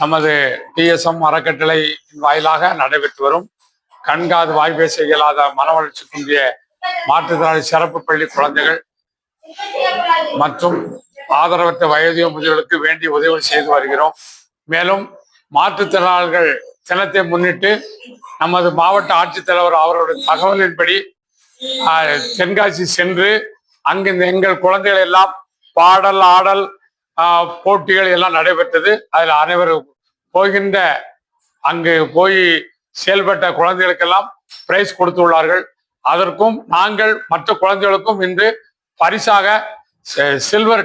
நமது டிஎஸ்எம் அறக்கட்டளை வாயிலாக நடைபெற்று வரும். கண்காது வாய்ப்பே செய்யலாத இயலாத மன வளர்ச்சி குன்றிய மாற்றுத்திறனாளி சிறப்பு பள்ளி குழந்தைகள் மற்றும் ஆதரவற்ற வயதிய முதியவர்களுக்கு வேண்டிய உதவி செய்து வருகிறோம். மேலும் மாற்றுத்திறனாளர்கள் தினத்தை முன்னிட்டு நமது மாவட்ட ஆட்சித்தலைவர் அவர்களுடைய தகவலின்படி தென்காசி சென்று அங்கு இந்த எங்கள் குழந்தைகள் எல்லாம் பாடல் ஆடல் போட்டிகள் எல்லாம் நடைபெற்றது. அதில் அனைவரும் போகின்ற அங்கு போய் செயல்பட்ட குழந்தைகளுக்கெல்லாம் பிரைஸ் கொடுத்துள்ளார்கள். அதற்கும் நாங்கள் மற்ற குழந்தைகளுக்கும் இன்று பரிசாக சில்வர்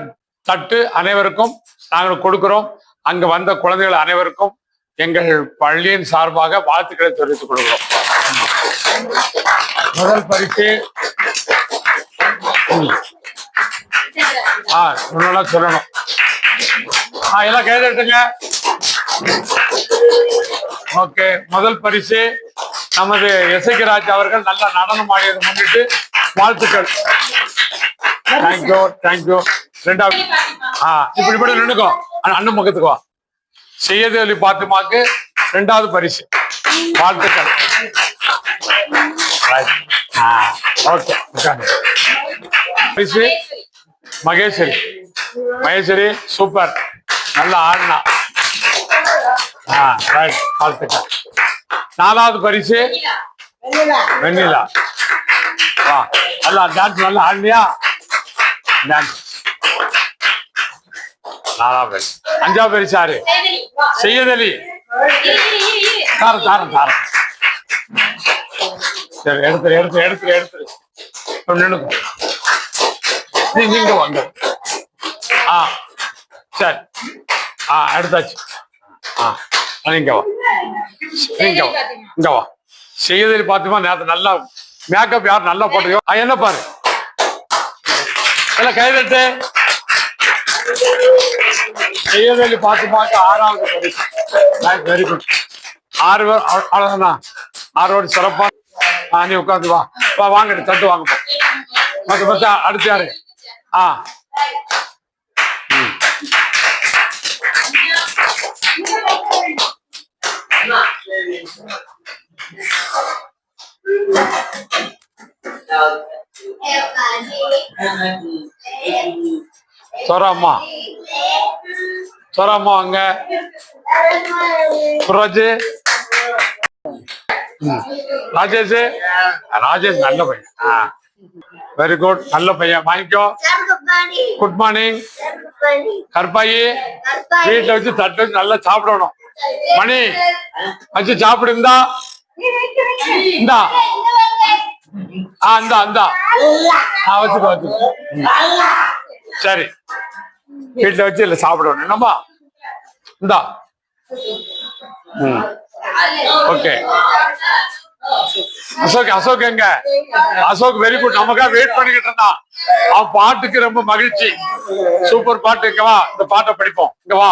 தட்டு அனைவருக்கும் நாங்கள் கொடுக்கிறோம். அங்கு வந்த குழந்தைகள் அனைவருக்கும் எங்கள் பள்ளியின் சார்பாக வாழ்த்துக்களை தெரிவித்துக் கொள்கிறோம். முதல் பரிசு. ஆ சொல்லணும் சொல்லணும். ஆ எல்லாம் கேட்டுங்க ஓகே முதல் பரிசு நமது எசைக்கு ராஜ் அவர்கள் நல்ல நடனம் ஆடியது முன்னிட்டு வாழ்த்துக்கள். தேங்க்யூ தேங்க்யூ ரெண்டாவது ஆ இப்படி இப்படி நின்னுக்கோ. அண்ணன் முகத்துக்கு வா. செய்யது அலி பாத்துமாக்கு ரெண்டாவது பரிசு. வாழ்த்துக்கள். ஓகே பரிசு? மகேஸ்வரி. மகேஸ்வரி சூப்பர் நல்லா ஆடினா. ஆ ரைட் நாலாவது பரிசு. வெண்ணிலா. வா. நல்லா டான்ஸ் நல்லா ஆடலையா டான்ஸ் நாலாவது பரிசு. அஞ்சாவது பரிசு யாரு? செய்யதலி. தாரம் தாரம் தாரம் சரி எடுத்துரு எடுத்துரு எடுத்துரு எடுத்துரு. இப்ப நின்னுக்கோ நீ நீங்க வாங்க. ஆ சரி. ஆ அடுத்தாச்சு. ஆ நீங்க வா. நீங்க வா. இங்க வா. செய்யதில் பார்த்துமா நேரத்தை நல்லா மேக்கப் யார் நல்லா போட்டியோ ஆ, என்ன பாரு. இல்ல கைதட்டு செய்யவேலி பார்த்துமாக்கு ஆறாவது பரிசு வெரி குட் ஆறு பேர் அவ- ஆறோடு சிறப்பா ஆ நீ உட்காந்து வா. வா வாங்க தட்டு வாங்க போ. மத்த அடுத்து யாரு? ஆ. சோராம்மா. சோராம்மா வாங்க சுராஜ் ம். ராஜேஷ். ராஜேஷ் நல்ல பையன். ஆ. வெரி குட் நல்ல பையன். வாங்கிக்கோ. குட் மார்னிங் கற்பாயி வீட்டுல வச்சு தட்டு வச்சு நல்லா சாப்பிடணும். மணி வச்சு சாப்பிடு இந்தா. இந்தா. ஆ இந்தா இந்தா. ஆ வச்சுக்கோ வச்சுக்கோ. ம். சரி. வீட்டுல வச்சு இல்ல சாப்பிடணும். என்னம்மா? இந்தா. ம். ஓகே. அசோக் அசோக் எங்க? அசோக் வெரி குட் நமக்காக வெயிட் பண்ணிக்கிட்டு இருந்தான். அவன் பாட்டுக்கு ரொம்ப மகிழ்ச்சி. சூப்பர் பாட்டு. இங்க வா இந்த பாட்டை படிப்போம். இங்க வா.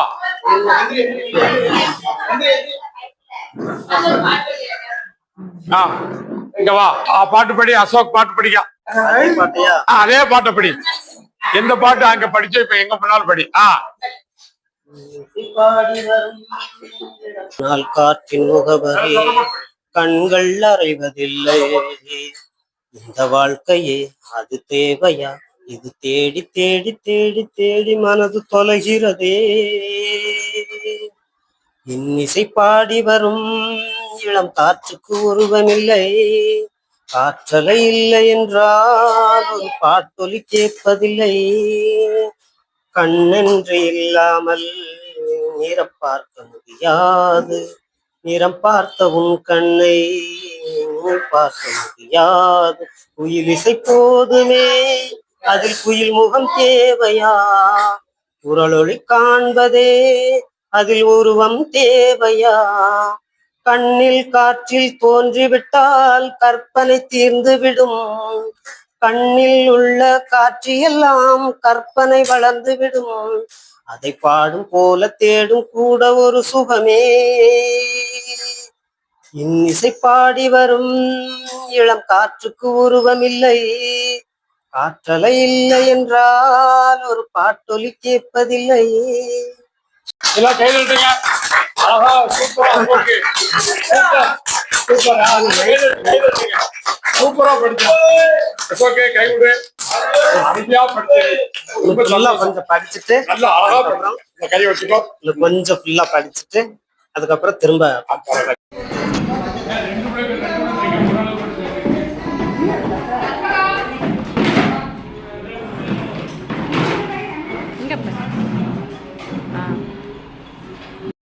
இங்க வா. ஆ, பாட்டு படி. அசோக் பாட்டு படிக்க. அதே பாட்டை படி. எந்த பாட்டு அங்க படிச்சு இப்ப எங்க முன்னாள் படி. ஆ. காற்றின் முகவரி. கண்கள் அறைவதில்லை. இந்த வாழ்க்கையே அது தேவையா? இது தேடி தேடி தேடி தேடி மனது தொலைகிறதே. இன்னிசை பாடி வரும் இளம் காற்றுக்கு உருவமில்லை காற்றலை இல்லை என்றால் ஒரு பாட்டொலி கேட்பதில்லை. கண்ணென்று இல்லாமல் நிறம் பார்க்க முடியாது. நிறம் பார்த்த உன் கண்ணை பார்க்க முடியாது. குயில் இசை போதுமே அதில் குயில் முகம் தேவையா? குரலொளி காண்பதே அதில் உருவம் தேவையா? கண்ணில் காற்றில் தோன்றிவிட்டால் கற்பனை தீர்ந்து விடும். கண்ணில் உள்ள காட்சியெல்லாம் கற்பனை வளர்ந்து விடும். அதை பாடும் போல தேடும் கூட ஒரு சுகமே. இன்னிசை பாடி வரும். இளம் காற்றுக்கு உருவமில்லை. காற்றலை இல்லை என்றால் ஒரு பாட்டொலி கேட்பதில்லை. சூப்பரா. கொஞ்சம் படிச்சுட்டு நல்லா அழகா கொஞ்சம் ஃபுல்லா படிச்சுட்டு அதுக்கப்புறம் திரும்ப